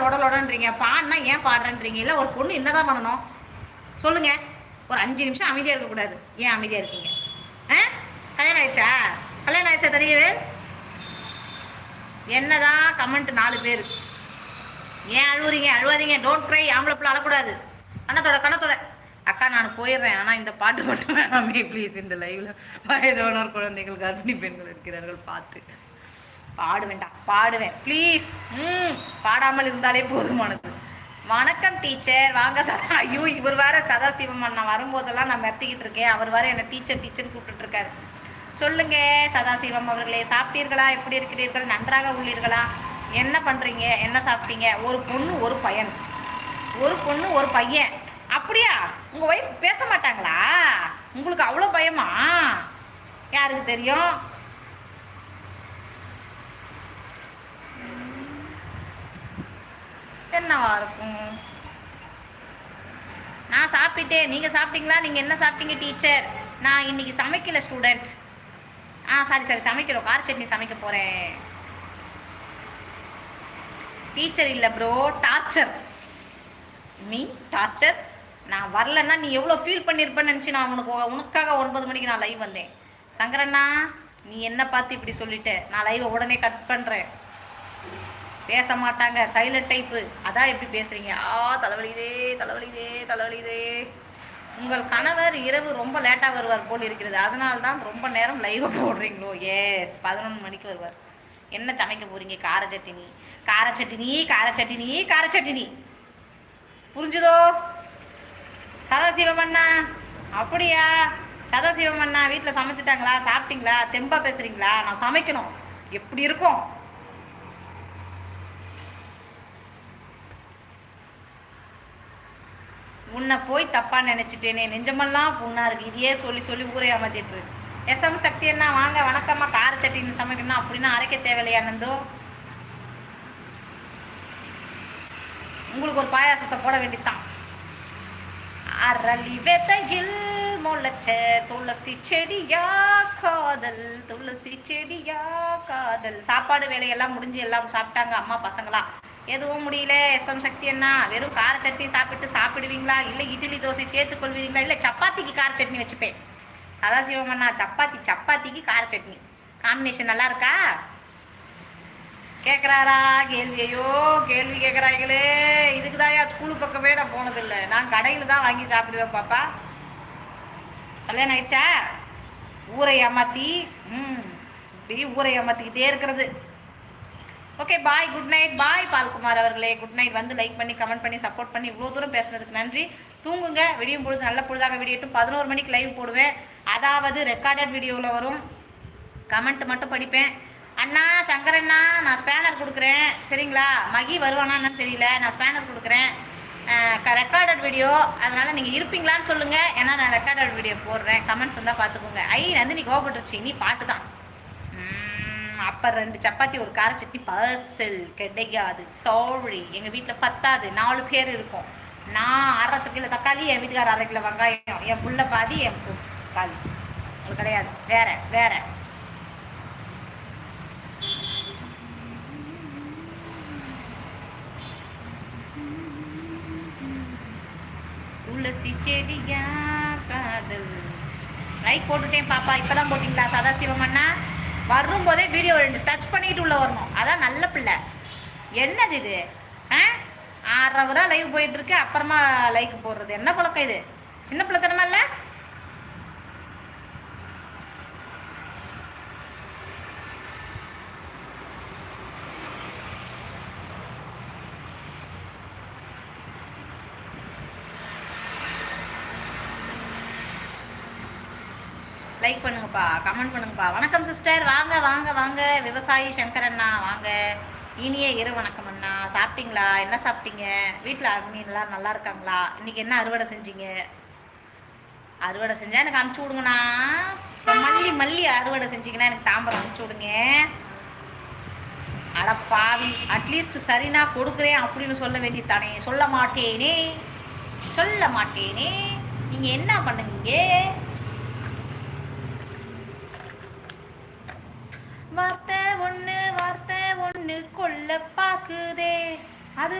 லொட லொடன்றீங்க பாடினா ஏன் பாடுறேன்றீங்க? இல்லை ஒரு பொண்ணு என்னதான் பண்ணணும்? சொல்லுங்க. ஒரு அஞ்சு நிமிஷம் அமைதியாக இருக்கக்கூடாது. ஏன் அமைதியாக இருக்கீங்க? ஆ? கல்யாணம் ஆயிடுச்சா? கல்யாணம் ஆயிடுச்சா தெரியவே என்னதான் கமெண்ட் நாலு பேர். ஏன் அழுவுறீங்க? அழுவாதீங்க. டோன்ட் க்ரை ஆம்பளை பிள்ளை அழக்கூடாது. கண்ணத்தோட கண்ணத்தோட. அக்கா நான் போயிடுறேன். ஆனால் இந்த பாட்டு மட்டும் வேணாமே ப்ளீஸ் இந்த லைவ்ல வயதானோர் குழந்தைகள் கர்ப்பிணி பெண்கள் இருக்கிறார்கள் பார்த்து. பாடுவேன்டா பாடுவேன். ப்ளீஸ் ம் பாடாமல் இருந்தாலே போதுமானது. வணக்கம் டீச்சர் வாங்க சதா ஐயோ இவர் வேற சதாசிவம் அண்ணா. வரும்போதெல்லாம் நான் மெத்திக்கிட்டு இருக்கேன். அவர் வேற என்னை டீச்சர் டீச்சர் கூப்பிட்டுட்டு இருக்காரு. சொல்லுங்க சதாசிவம் அவர்களே. சாப்பிட்டீர்களா? எப்படி இருக்கிறீர்கள்? நன்றாக உள்ளீர்களா? என்ன பண்றீங்க? என்ன சாப்பிட்டீங்க? ஒரு பொண்ணு ஒரு பையன். ஒரு பொண்ணு ஒரு பையன். அப்படியா? உங்க ஒய்ஃப் பேச மாட்டாங்களா? உங்களுக்கு அவ்வளோ பயமா? யாருக்கு தெரியும்? என்னவா இருக்கும்? நான் சாப்பிட்டேன். நீங்கள் சாப்பிட்டீங்களா? நீங்கள் என்ன சாப்பிட்டீங்க டீச்சர்? நான் இன்னைக்கு சமைக்கல ஸ்டூடெண்ட் ஆ சாரி சாரி. சமைக்கிறோம் கார் சட்னி சமைக்க போகிறேன் டீச்சர் இல்லை ப்ரோ டார்ச்சர் மீ டார்ச்சர் நான் வரலன்னா நீ எவ்வளோ ஃபீல் பண்ணியிருப்பேன்னு நினச்சி நான் உனக்கு உனக்காக ஒன்பது மணிக்கு நான் லைவ் வந்தேன். சங்கரண்ணா நீ என்ன பார்த்து இப்படி சொல்லிட்ட? நான் லைவை உடனே கட் பண்ணுறேன் பேச மாட்டாங்க சைலண்ட் டைப்பு அதான் எப்படி பேசுறீங்க? ஆ தலைவலிதே தலைவலிதே தலைவலிதே உங்கள் கணவர் இரவு ரொம்ப லேட்டாக வருவார் போல் இருக்கிறது. அதனால தான் ரொம்ப நேரம் லைவாக போடுறீங்களோ? எஸ் பதினொன்று மணிக்கு வருவார். என்ன சமைக்க போறீங்க? கார சட்டினி. கார சட்டினி கார சட்டினி கார சட்டினி. புரிஞ்சுதோ? சதாசிவமண்ணா அப்படியா? சதாசிவமண்ணா வீட்டில் சமைச்சிட்டாங்களா? சாப்பிட்டீங்களா? தெம்பா பேசுறீங்களா? நான் சமைக்கணும். எப்படி இருக்கும்? உன்னை போய் தப்பா நினைச்சிட்டேனே நெஞ்சமெல்லாம் புண்ணா இருக்கு. இதையே சொல்லி சொல்லி ஊரை ஏமாத்திட்டு இருக்கு எஸ்எம் சக்தி என்ன? வாங்க வணக்கம்மா. கார சட்டின்னு சமைக்கணும் அப்படின்னா அரைக்க தேவையில்லையா நந்தோ? உங்களுக்கு ஒரு பாயாசத்தை போட வேண்டியதுதான். அரளி விதையில் முளைச்ச துளசி செடியா காதல் துளசி செடியா காதல். சாப்பாடு வேலையெல்லாம் முடிஞ்சு எல்லாம் சாப்பிட்டாங்க அம்மா பசங்களா? எதுவும் முடியல. எஸ்எம் சக்தி என்ன வெறும் கார சட்னி சாப்பிட்டு சாப்பிடுவீங்களா? இல்லை இட்லி தோசை சேர்த்து கொள்வீங்களா இல்லை சப்பாத்திக்கு கார சட்னி வச்சுப்பேன். அதான் சிவமண்ணா சப்பாத்தி சப்பாத்திக்கு கார சட்னி. காம்பினேஷன் நல்லா இருக்கா? கேட்குறாரா கேள்வி ஐயோ கேள்வி கேட்குறாங்களே இதுக்கு தான் ஸ்கூலு பக்கமே நான் போனதில்லை. நான் கடையில் தான் வாங்கி சாப்பிடுவேன் பாப்பா. கல்யாணம் ஆயிடுச்சா? ஊரை ஏமாத்தி ம் பெரிய ஊரை ஏமாத்திக்கிட்டே இருக்கிறது. Okay bye good night bye Palkumar அவர்களே. குட் நைட் வந்து லைக் பண்ணி கமெண்ட் பண்ணி சப்போர்ட் பண்ணி இவ்வளோ தூரம் பேசுனதுக்கு நன்றி. தூங்குங்க. விடியும் பொழுது நல்ல பொழுதாக விடியட்டும் பதினோரு மணிக்கு லைவ் போடுவேன். அதாவது ரெக்கார்டட் வீடியோவில் வரும். கமெண்ட் மட்டும் படிப்பேன். அண்ணா சங்கரண்ணா நான் ஸ்பேனர் கொடுக்குறேன். சரிங்களா? மகி வருவானான்னு தெரியல. நான் ஸ்பேனர் கொடுக்குறேன். ரெக்கார்டட் வீடியோ அதனால் நீங்கள் இருப்பீங்களான்னு சொல்லுங்கள் ஏன்னா நான் ரெக்கார்டட் வீடியோ போடுறேன். கமெண்ட்ஸ் வந்தால் பார்த்துக்கோங்க ஐ நந்தினி கோவப்பட்டுருச்சு. நீ பாட்டு தான். அப்போ ரெண்டு சப்பாத்தி ஒரு கார சட்னி பார்சல் கிடைக்காது. சாரி எங்கள் வீட்டில் பத்தாது. நாலு பேர் இருக்கும். நான் அரை கிலோ தக்காளி என் வீட்டுக்கார அரை கிலோ வெங்காயம். என் புள்ள பாதி என் பாதி. அது கிடையாது. வேற வேற. துளசி செடியா காதல். லைக் போட்டுட்டேன் பாப்பா. இப்பதான் போட்டிங்களா? சதாசிவம் அண்ணா? வரும்போதே வீடியோ ரெண்டு டச் பண்ணிட்டு உள்ள வரணும். அதான் நல்ல பிள்ளை. என்னது இது? ஆ? ஆறரை ரூபா லைவ் போயிட்டு இருக்கு. அப்புறமா லைக் போடுறது. என்ன பழக்கம் இது? சின்ன பிள்ளைத்தனமா இல்லை? லைக் பண்ணுங்கப்பா கமெண்ட் பண்ணுங்கப்பா. வணக்கம் சிஸ்டர் வாங்க வாங்க வாங்க. விவசாயி சங்கர் அண்ணா வாங்க. இனிய இரு வணக்கம் அண்ணா. சாப்பிட்டீங்களா? என்ன சாப்பிட்டீங்க? வீட்டில் அண்ணீன்லாம் நல்லா இருக்காங்களா? இன்னைக்கு என்ன அறுவடை செஞ்சீங்க? அறுவடை செஞ்சால் எனக்கு அனுப்பிச்சி விடுங்கண்ணா. மல்லி மல்லி அறுவடை செஞ்சீங்கன்னா எனக்கு தாம்பரம் அனுப்பிச்சி விடுங்க. அட பாவி அட்லீஸ்ட் சரினா கொடுக்குறேன் அப்படின்னு சொல்ல வேண்டியதானே சொல்ல மாட்டேனே. சொல்ல மாட்டேனே. நீங்கள் என்ன பண்ணுவீங்க? வார்த்தை ஒண்ணு வார்த்தை ஒண்ணு கொல்ல பாக்குதே அது